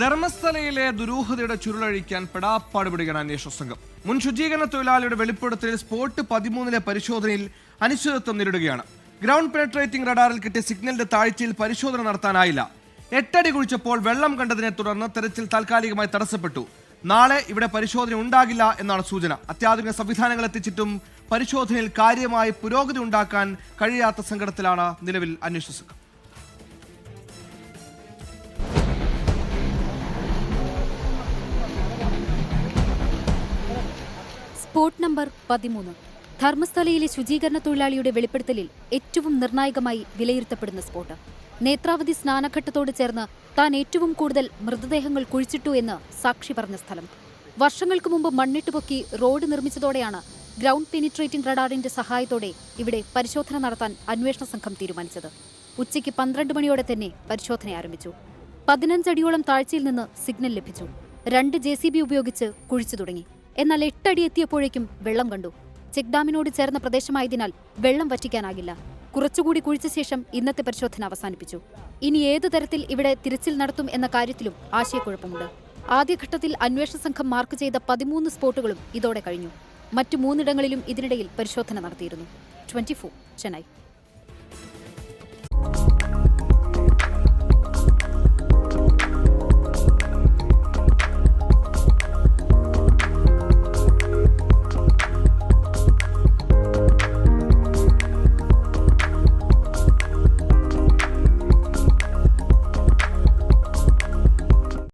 ധർമ്മസ്ഥലയിലെ ദുരൂഹതയുടെ ചുരുളഴിക്കാൻ പെടാപ്പാടുപെടുകയാണ് അന്വേഷണ സംഘം. മുൻ ശുചീകരണ തൊഴിലാളിയുടെ വെളിപ്പെടുത്തലിൽ സ്പോട്ട് പതിമൂന്നിലെ പരിശോധനയിൽ അനിശ്ചിതത്വം നേരിടുകയാണ്. ഗ്രൗണ്ട് പെനട്രേറ്റിംഗ് റഡാറിൽ കിട്ടിയ സിഗ്നലിന്റെ താഴ്ചയിൽ പരിശോധന നടത്താനായില്ല. എട്ടടി കുഴിച്ചപ്പോൾ വെള്ളം കണ്ടതിനെ തുടർന്ന് തെരച്ചിൽ താൽക്കാലികമായി തടസ്സപ്പെട്ടു. നാളെ ഇവിടെ പരിശോധന ഉണ്ടാകില്ല എന്നാണ് സൂചന. അത്യാധുനിക സംവിധാനങ്ങൾ എത്തിച്ചിട്ടും പരിശോധനയിൽ കാര്യമായി പുരോഗതി ഉണ്ടാക്കാൻ കഴിയാത്ത സങ്കടത്തിലാണ് നിലവിൽ അന്വേഷണ സംഘം. സ്പോട്ട് നമ്പർ പതിമൂന്ന്. ധർമ്മസ്ഥലയിലെ ശുചീകരണ തൊഴിലാളിയുടെ വെളിപ്പെടുത്തലിൽ ഏറ്റവും നിർണായകമായി വിലയിരുത്തപ്പെടുന്ന സ്പോട്ട് നേത്രാവതി സ്നാനഘട്ടത്തോട് ചേർന്ന് താൻ ഏറ്റവും കൂടുതൽ മൃതദേഹങ്ങൾ കുഴിച്ചിട്ടു എന്ന് സാക്ഷി പറഞ്ഞ സ്ഥലം. വർഷങ്ങൾക്ക് മുമ്പ് മണ്ണിട്ട് പൊക്കി റോഡ് നിർമ്മിച്ചതോടെയാണ് ഗ്രൗണ്ട് പെനിട്രേറ്റിംഗ് റഡാറിന്റെ സഹായത്തോടെ ഇവിടെ പരിശോധന നടത്താൻ അന്വേഷണ സംഘം തീരുമാനിച്ചത്. ഉച്ചയ്ക്ക് പന്ത്രണ്ട് മണിയോടെ തന്നെ പരിശോധന ആരംഭിച്ചു. പതിനഞ്ചടിയോളം താഴ്ചയിൽ നിന്ന് സിഗ്നൽ ലഭിച്ചു. രണ്ട് ജെ ഉപയോഗിച്ച് കുഴിച്ചു തുടങ്ങി. എന്നാൽ എട്ടടി എത്തിയപ്പോഴേക്കും വെള്ളം കണ്ടു. ചെക്ക് ഡാമിനോട് ചേർന്ന പ്രദേശമായതിനാൽ വെള്ളം വറ്റിക്കാനാകില്ല. കുറച്ചുകൂടി കുഴിച്ച ശേഷം ഇന്നത്തെ പരിശോധന അവസാനിപ്പിച്ചു. ഇനി ഏതു തരത്തിൽ ഇവിടെ തിരച്ചിൽ നടത്തും എന്ന കാര്യത്തിലും ആശയക്കുഴപ്പമുണ്ട്. ആദ്യഘട്ടത്തിൽ അന്വേഷണ സംഘം മാർക്ക് ചെയ്ത പതിമൂന്ന് സ്പോട്ടുകളും ഇതോടെ കഴിഞ്ഞു. മറ്റു മൂന്നിടങ്ങളിലും ഇതിനിടയിൽ പരിശോധന നടത്തിയിരുന്നു. ട്വന്റി ചെന്നൈ.